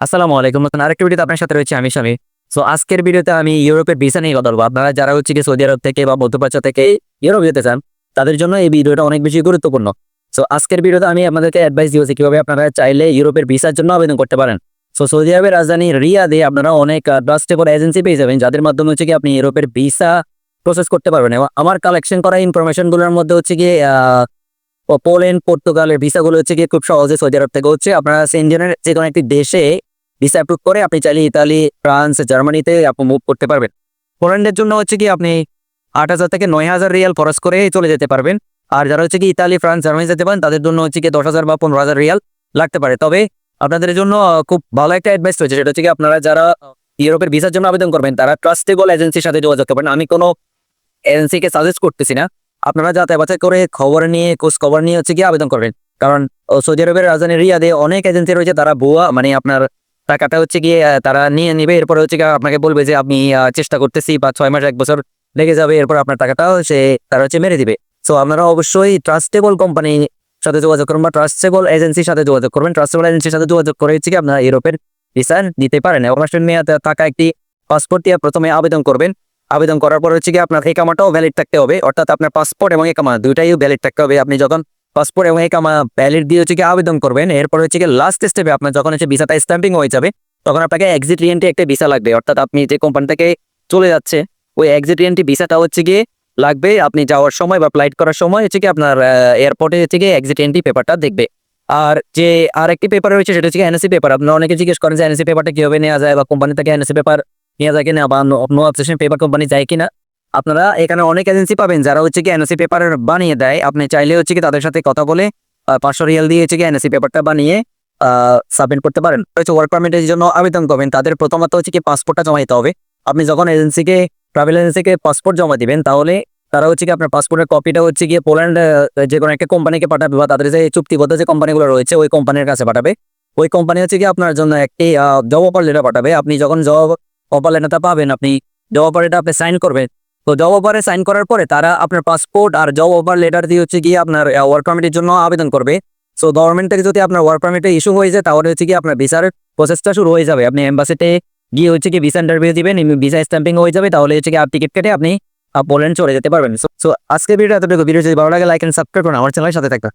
আসসালামু আলাইকুম। নতুন আরেকটা ভিডিওতে আপনার সাথে রয়েছে আমি স্বামী। সো আজকের ভিডিওতে আমি ইউরোপের ভিসা নিয়ে কথা বলব। আপনারা যারা হচ্ছে কি সৌদি আরব থেকে বা মধ্যপ্রাচ্য থেকে ইউরোপ যেতে চান, তাদের জন্য এই ভিডিওটা অনেক বেশি গুরুত্বপূর্ণ। সো আজকের ভিডিওতে আমি আপনাদেরকে অ্যাডভাইস দিয়েছি কীভাবে আপনারা চাইলে ইউরোপের ভিসার জন্য আবেদন করতে পারেন। সো সৌদি আরবের রাজধানী রিয়াদে আপনারা অনেক ট্রাস্টেবল এজেন্সি পেয়ে যাবেন, যাদের মাধ্যমে হচ্ছে কি আপনি ইউরোপের ভিসা প্রসেস করতে পারবেন। এবং আমার কালেকশন করা ইনফরমেশনগুলোর মধ্যে হচ্ছে কি পোল্যান্ড, পর্তুগালের ভিসাগুলো হচ্ছে কি খুব সহজে সৌদি আরব থেকে হচ্ছে আপনারা সেনজেনের যে কোনো একটি দেশে ভিসা অ্যাপ্রুভ করে আপনি চাইলে ইতালি ফ্রান্স জার্মানিতে আপনি মুভ করতে পারবেন। পোল্যান্ডের জন্য হচ্ছে কি আপনি আট হাজার থেকে নয় হাজার রিয়াল খরচ করে চলে যেতে পারবেন। আর যারা হচ্ছে কি ইতালি ফ্রান্স জার্মানি যেতে পারেন, তাদের জন্য হচ্ছে কি দশ হাজার বা পনেরো হাজার রিয়াল লাগতে পারে। তবে আপনাদের জন্য খুব ভালো একটা অ্যাডভাইস রয়েছে, সেটা হচ্ছে কি আপনারা যারা ইউরোপের ভিসার জন্য আবেদন করবেন, তারা ট্রাস্টেবল এজেন্সির সাথে যোগাযোগ করবেন। আমি কোনো এজেন্সিকে সাজেস্ট করতেছি না। আপনারা যাতে বাছাই করে খবর নিয়ে, খোঁজ খবর নিয়ে হচ্ছে কি আবেদন করবেন। কারণ সৌদি আরবের রাজধানী রিয়াদে অনেক এজেন্সি রয়েছে, তারা ভুয়া মানে আপনার টাকাটা হচ্ছে গিয়ে তারা নিয়ে নেবে, এরপরে হচ্ছে গিয়ে আপনাকে বলবে যে আমি চেষ্টা করতেছি বা ছয় মাস, এক বছর লেগে যাবে, এরপর আপনার টাকাটাও সে তারা হচ্ছে মেরে দিবে। সো আপনারা অবশ্যই ট্রাস্টেবল কোম্পানি সাথে যোগাযোগ করবেন বা ট্রাস্টেবল এজেন্সির সাথে যোগাযোগ করবেন। ট্রাস্টেবল এজেন্সির সাথে যোগাযোগ করে হচ্ছে কি আপনারা ইউরোপের ভিসা নিতে পারেন। এবং মাসের মেয়াদে থাকা একটি পাসপোর্ট দিয়ে প্রথমে আবেদন করবেন। আবেদন করার পর হচ্ছে কি আপনার একামাটাও ভ্যালিড থাকতে হবে। অর্থাৎ আপনার পাসপোর্ট এবং একামা দুইটাই ভ্যালিড থাকতে হবে। আপনি যখন পাসপোর্ট এবং একামা ভ্যালিড দিয়ে হচ্ছে আবেদন করবেন। এরপর হচ্ছে লাস্ট স্টেপে আপনার যখন হচ্ছে ভিসাটা স্ট্যাম্পিং হয়ে যাবে, তখন আপনাকে এক্সিট রিয়েন্টে একটা ভিসা লাগবে। অর্থাৎ আপনি যে কোম্পানি থেকে চলে যাচ্ছে, ওই এক্সিট রিয়েন্টে ভিসাটা হচ্ছে গিয়ে লাগবে আপনি যাওয়ার সময় বা ফ্লাইট করার সময় হচ্ছে কি আপনার এয়ারপোর্টে হচ্ছে গিয়ে এক্সিট এন্ট্রি পেপারটা দেখবে। আর যে আর একটি পেপার রয়েছে সেটা হচ্ছে এনএসি পেপার আপনারা অনেকে জিজ্ঞেস করেন যে এনএসি পেপারটা কীভাবে নেওয়া যায় বা কোম্পানি থেকে এনএসি পেপার নেওয়া যায় কিনা বা নো অবজেকশন পেপার কোম্পানি যায় কিনা। আপনারা এখানে অনেক এজেন্সি পাবেন যারা হচ্ছে কি এনএসি পেপার বানিয়ে দেয়। আপনি চাইলে হচ্ছে কি তাদের সাথে কথা বলে পাঁচশো রিয়াল দিয়ে হচ্ছে কি এনএসি পেপারটা বানিয়ে সাবমিট করতে পারেন। হচ্ছে ওয়ার্ক পারমিটের জন্য আবেদন করবেন। তাদের প্রথমত হচ্ছে কি পাসপোর্টটা জমা দিতে হবে। আপনি যখন এজেন্সিকে ট্রাভেল এজেন্সিকে পাসপোর্ট জমা দিবেন, তাহলে তারা হচ্ছে কি আপনার পাসপোর্টের কপিটা হচ্ছে গিয়ে পোল্যান্ড যে কোনো একটা কোম্পানিকে পাঠাবে বা তাদের যে চুক্তিবদ্ধ যে কোম্পানিগুলো রয়েছে, ওই কোম্পানির কাছে পাঠাবে। ওই কোম্পানি হচ্ছে কি আপনার জন্য একটি জব অফার লেটার পাঠাবে। আপনি যখন জব অফার লেটারটা পাবেন, আপনি জব অফার লেটার আপনি সাইন করবেন তো জব অফারে সাইন করার পরে তারা আপনার পাসপোর্ট আর জব অফার লেটার দিয়ে হচ্ছে গিয়ে আপনার ওয়ার্ক পারমিটের জন্য আবেদন করবে। সো গভর্নমেন্ট থেকে যদি আপনার ওয়ার্ক পারমিটে ইস্যু হয়ে যায়, তাহলে হচ্ছে কি আপনার ভিসার প্রসেসটা শুরু হয়ে যাবে। আপনি এম্বাসিতে গিয়ে হচ্ছে কি ভিসা ইন্টারভিউ দিবেন ভিসা স্ট্যাম্পিং হয়ে যাবে, তাহলে হচ্ছে কি আর টিকিট কেটে আপনি পোল্যান্ড চলে যেতে পারবেন। সো আজকে ভিডিও এতটুকু। ভিডিও যদি ভালো লাগে লাইক এন্ড সাবস্ক্রাইব করুন। আমার চ্যানেলের সাথে থাকবেন।